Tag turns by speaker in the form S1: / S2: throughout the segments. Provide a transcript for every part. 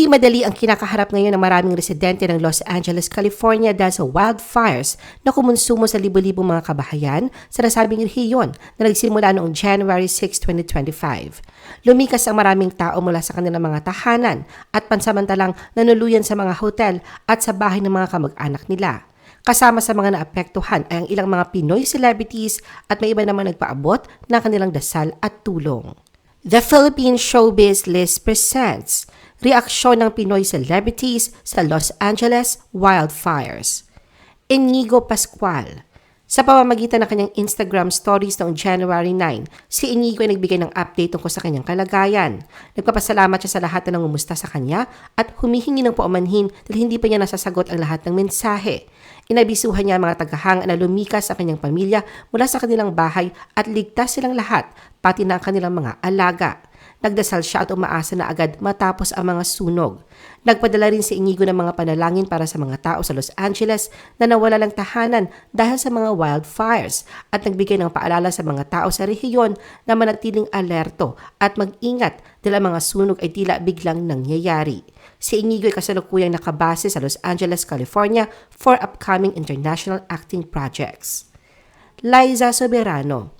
S1: Hindi madali ang kinakaharap ngayon ng maraming residente ng Los Angeles, California dahil sa wildfires na kumonsumo sa libo-libong mga kabahayan sa nasabing rehiyon na nagsimula noong January 6, 2025. Lumikas ang maraming tao mula sa kanilang mga tahanan at pansamantalang nanuluyan sa mga hotel at sa bahay ng mga kamag-anak nila. Kasama sa mga naapektuhan ay ang ilang mga Pinoy celebrities at may iba naman nagpaabot ng kanilang dasal at tulong. The Philippine Showbiz List presents Reaksyon ng Pinoy Celebrities sa Los Angeles Wildfires. Inigo Pascual sa pamamagitan ng kanyang Instagram stories noong January 9, si Inigo ay nagbigay ng update tungkol sa kanyang kalagayan. Nagpapasalamat siya sa lahat na nangumusta sa kanya at humihingi ng paumanhin dahil hindi pa niya nasasagot ang lahat ng mensahe. Inabisuhan niya ang mga tagahanga na lumikas sa kanyang pamilya mula sa kanilang bahay at ligtas silang lahat, pati na ang kanilang mga alaga. Nagdasal siya at umaasa na agad matapos ang mga sunog. Nagpadala rin si Inigo ng mga panalangin para sa mga tao sa Los Angeles na nawala ng tahanan dahil sa mga wildfires at nagbigay ng paalala sa mga tao sa rehiyon na manatiling alerto at mag-ingat dahil ang mga sunog ay tila biglang nangyayari. Si Inigo ay kasalukuyang nakabase sa Los Angeles, California for upcoming international acting projects. Liza Soberano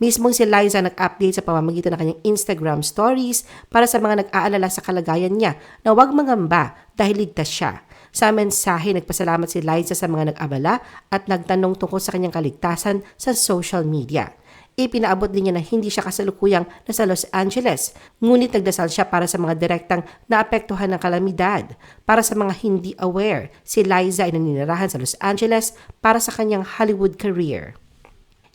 S1: Mismong si Liza nag-update sa pamamagitan ng kanyang Instagram stories para sa mga nag-aalala sa kalagayan niya na huwag mangamba dahil ligtas siya. Sa mensahe, nagpasalamat si Liza sa mga nag-abala at nagtanong tungkol sa kanyang kaligtasan sa social media. Ipinaabot din niya na hindi siya kasalukuyang nasa Los Angeles, ngunit nagdasal siya para sa mga direktang naapektuhan ng kalamidad. Para sa mga hindi aware, si Liza ay naninirahan sa Los Angeles para sa kanyang Hollywood career.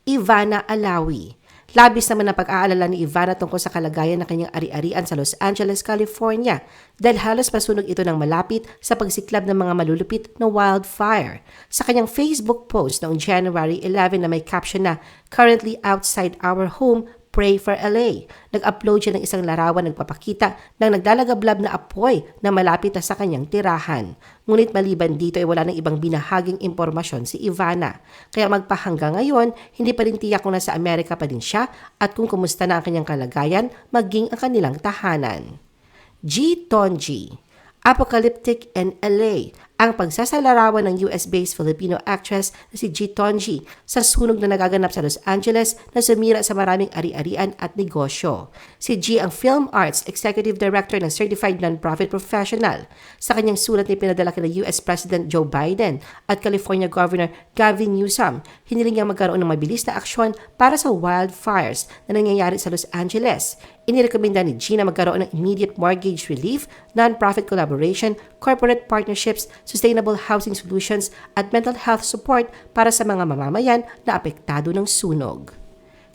S1: Ivana Alawi. Labis naman ang pag-aalala ni Ivana tungkol sa kalagayan ng kanyang ari-arian sa Los Angeles, California dahil halos masunog ito ng malapit sa pagsiklab ng mga malulupit na wildfire. Sa kanyang Facebook post noong January 11 na may caption na Currently outside our home, Pray for LA. Nag-upload siya ng isang larawan nagpapakita ng naglalagablab na apoy na malapit na sa kanyang tirahan. Ngunit maliban dito ay wala ng ibang binahaging impormasyon si Ivana. Kaya magpahanggang ngayon, hindi pa rin tiyak kung nasa Amerika pa din siya at kung kumusta na ang kanyang kalagayan maging ang kanilang tahanan. G. Tonji Apocalyptic in LA ang pagsasalarawan ng US-based Filipino actress na si G. Tonji sa sunog na nagaganap sa Los Angeles na sumira sa maraming ari-arian at negosyo. Si G ang Film Arts Executive Director ng Certified Non-Profit Professional. Sa kanyang sulat ni pinadala kina US President Joe Biden at California Governor Gavin Newsom, hiniling niyang magkaroon ng mabilis na aksyon para sa wildfires na nangyayari sa Los Angeles. Inirekomenda ni G na magkaroon ng immediate mortgage relief, non-profit collaboration, corporate partnerships, sustainable housing solutions at mental health support para sa mga mamamayan na apektado ng sunog.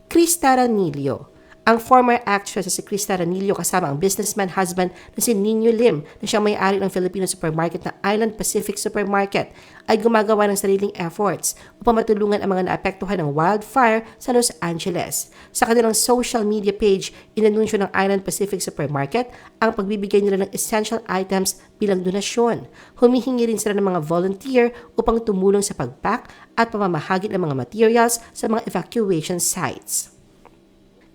S1: Krista Ranillo ang former actress na si Krista Ranillo kasama ang businessman husband na si Nino Lim na siyang may-ari ng Filipino supermarket na Island Pacific Supermarket ay gumagawa ng sariling efforts upang matulungan ang mga naapektuhan ng wildfire sa Los Angeles. Sa kanilang social media page, inanunsyo ng Island Pacific Supermarket ang pagbibigay nila ng essential items bilang donasyon. Humihingi rin sila ng mga volunteer upang tumulong sa pagpack at pamamahagi ng mga materials sa mga evacuation sites.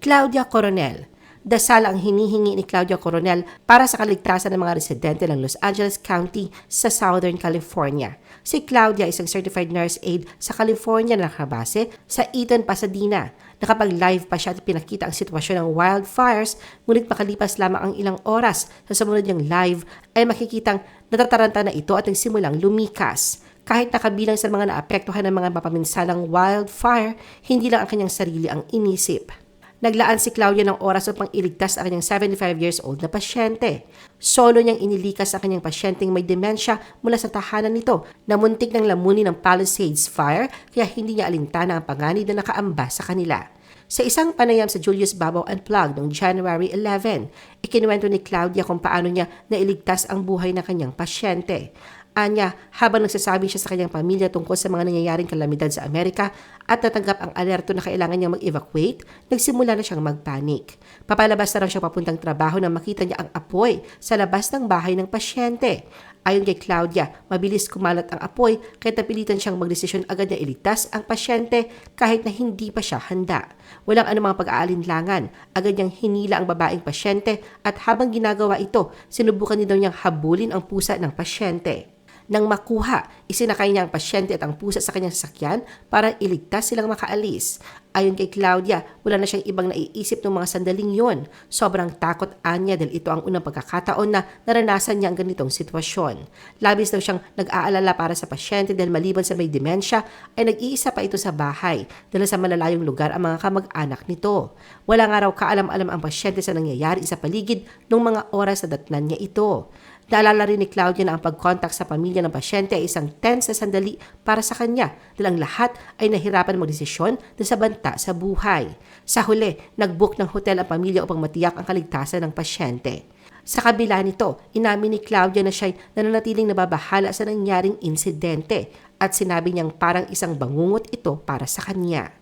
S1: Claudia Coronel. Dasal ang hinihingi ni Claudia Coronel para sa kaligtasan ng mga residente ng Los Angeles County sa Southern California. Si Claudia isang certified nurse aide sa California na nakabase sa Eaton, Pasadena. Nakapag-live pa siya at pinakita ang sitwasyon ng wildfires, ngunit makalipas lamang ang ilang oras sa sumunod niyang live ay makikitang natataranta na ito at nagsimulang lumikas. Kahit nakabilang sa mga naapektuhan ng mga mapaminsalang wildfire, hindi lang ang kanyang sarili ang inisip. Naglaan si Claudia ng oras upang iligtas ang kanyang 75 years old na pasyente. Solo niyang inilikas ang kanyang pasyenteng may demensya mula sa tahanan nito na muntik ng lamunin ng Palisades Fire kaya hindi niya alintana ang panganib na nakaamba sa kanila. Sa isang panayam sa Julius Babaw Unplugged noong January 11, ikinuwento ni Claudia kung paano niya nailigtas ang buhay ng kanyang pasyente. Anya, habang nagsasabi siya sa kanyang pamilya tungkol sa mga nangyayaring kalamidad sa Amerika at natanggap ang alerto na kailangan niyang mag-evacuate, nagsimula na siyang magpanik. Papalabas na raw siya papuntang trabaho nang makita niya ang apoy sa labas ng bahay ng pasyente. Ayon kay Claudia, mabilis kumalat ang apoy kaya napilitan siyang magdesisyon agad na iligtas ang pasyente kahit na hindi pa siya handa. Walang anumang pag-aalinlangan. Agad niyang hinila ang babaeng pasyente at habang ginagawa ito, sinubukan din daw niyang habulin ang pusa ng pasyente. Nang makuha, isinakay niya ang pasyente at ang pusa sa kanyang sasakyan para iligtas silang makaalis. Ayon kay Claudia, wala na siyang ibang naiisip ng mga sandaling yon. Sobrang takot anya dahil ito ang unang pagkakataon na naranasan niya ang ganitong sitwasyon. Labis daw siyang nag-aalala para sa pasyente dahil maliban sa may demensya ay nag-iisa pa ito sa bahay dahil sa malalayong lugar ang mga kamag-anak nito. Wala nga raw kaalam-alam ang pasyente sa nangyayari sa paligid noong mga oras na datnan niya ito. Naalala rin ni Claudia na ang pag-contact sa pamilya ng pasyente ay isang tense na sandali para sa kanya dahil ang lahat ay nahirapan magdesisyon dahil sa banta sa buhay. Sa huli, nag-book ng hotel ang pamilya upang matiyak ang kaligtasan ng pasyente. Sa kabila nito, inamin ni Claudia na siya'y nananatiling nababahala sa nangyaring insidente at sinabi niyang parang isang bangungot ito para sa kanya.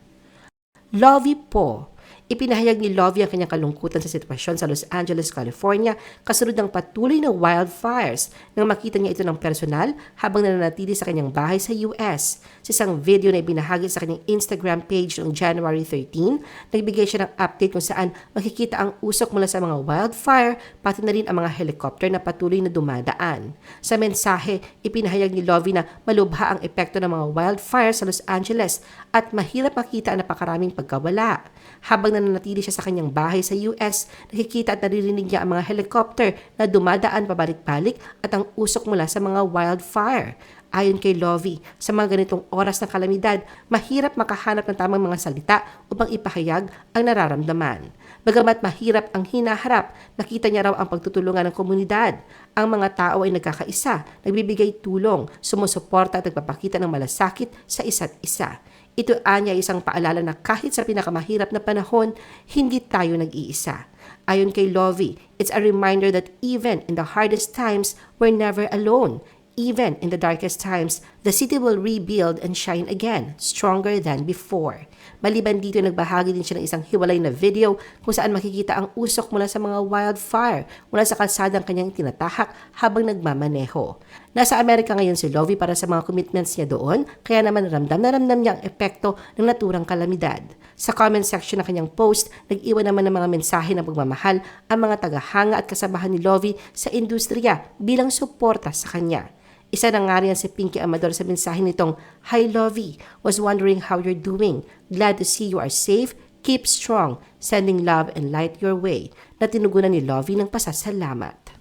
S1: Lovey po, Ipinahayag ni Lovie ang kanyang kalungkutan sa sitwasyon sa Los Angeles, California kasunod ng patuloy na wildfires nang makita niya ito ng personal habang nananatili sa kanyang bahay sa US. Sa isang video na ibinahagi sa kanyang Instagram page noong January 13, nagbigay siya ng update kung saan makikita ang usok mula sa mga wildfire pati na rin ang mga helicopter na patuloy na dumadaan. Sa mensahe, ipinahayag ni Lovie na malubha ang epekto ng mga wildfire sa Los Angeles at mahirap makita ang napakaraming pagkawala. Habang nananatili siya sa kanyang bahay sa US, nakikita at naririnig niya ang mga helicopter na dumadaan pabalik-balik at ang usok mula sa mga wildfire. Ayon kay Lovie, sa mga ganitong oras ng kalamidad, mahirap makahanap ng tamang mga salita upang ipahayag ang nararamdaman. Bagamat mahirap ang hinaharap, nakita niya raw ang pagtutulungan ng komunidad. Ang mga tao ay nagkakaisa, nagbibigay tulong, sumusuporta at nagpapakita ng malasakit sa isa't isa. Ito anya isang paalala na kahit sa pinakamahirap na panahon, hindi tayo nag-iisa. Ayon kay Lovie, it's a reminder that even in the hardest times, we're never alone. Even in the darkest times, the city will rebuild and shine again, stronger than before. Maliban dito, nagbahagi din siya ng isang hiwalay na video kung saan makikita ang usok mula sa mga wildfire mula sa kalsadang kanyang tinatahak habang nagmamaneho. Nasa Amerika ngayon si Lovie para sa mga commitments niya doon, kaya naman ramdam na ramdam niya ang epekto ng naturang kalamidad. Sa comment section ng kanyang post, nag-iwan naman ng mga mensahe ng pagmamahal ang mga tagahanga at kasabahan ni Lovie sa industriya bilang suporta sa kanya. Isa na nga rin si Pinky Amador sa mensahe nitong, Hi Lovey, was wondering how you're doing. Glad to see you are safe. Keep strong. Sending love and light your way. Na tinugunan ni Lovey ng pasasalamat.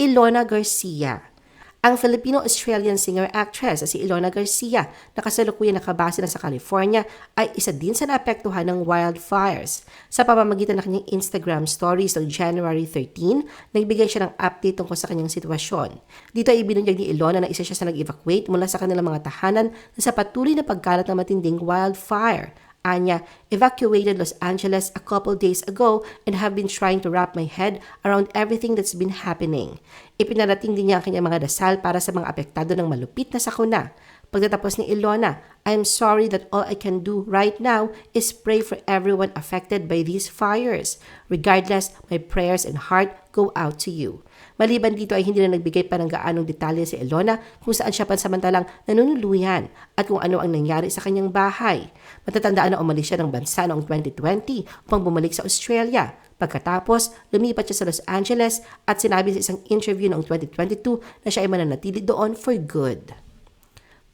S1: Ilona Garcia ang Filipino-Australian singer-actress si Ilona Garcia na kasalukuyan nakabase na sa California ay isa din sa naapektuhan ng wildfires. Sa pamamagitan ng kanyang Instagram stories noong January 13, nagbigay siya ng update tungkol sa kanyang sitwasyon. Dito ay ibinunyag ni Ilona na isa siya sa nag-evacuate mula sa kanilang mga tahanan na sa patuloy na pagkalat ng matinding wildfire Anya evacuated Los Angeles a couple days ago and have been trying to wrap my head around everything that's been happening. Ipinarating din niya ang kanyang mga dasal para sa mga apektado ng malupit na sakuna. Pagtatapos ni Ilona, I am sorry that all I can do right now is pray for everyone affected by these fires. Regardless, my prayers and heart go out to you. Maliban dito ay hindi na nagbigay pa ng gaanong detalye si Elona kung saan siya pansamantalang nanunuluyan at kung ano ang nangyari sa kanyang bahay. Matatandaan na umalis siya ng bansa noong 2020 upang bumalik sa Australia. Pagkatapos, lumipat siya sa Los Angeles at sinabi sa isang interview noong 2022 na siya ay mananatili doon for good.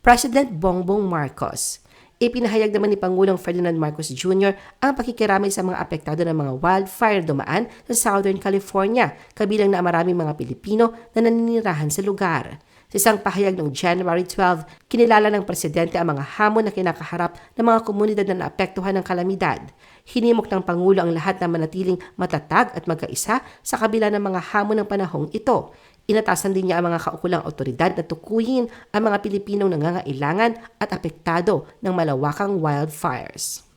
S1: President Bongbong Marcos Ipinahayag naman ni Pangulong Ferdinand Marcos Jr. ang pakikiramay sa mga apektado ng mga wildfire dumaan sa Southern California, kabilang na maraming mga Pilipino na naninirahan sa lugar. Sa isang pahayag noong January 12, kinilala ng presidente ang mga hamon na kinakaharap ng mga komunidad na naapektuhan ng kalamidad. Hinimok ng Pangulo ang lahat na manatiling matatag at magkaisa sa kabila ng mga hamon ng panahong ito. Inatasan din niya ang mga kaukulang otoridad na tukuyin ang mga Pilipinong nangangailangan at apektado ng malawakang wildfires.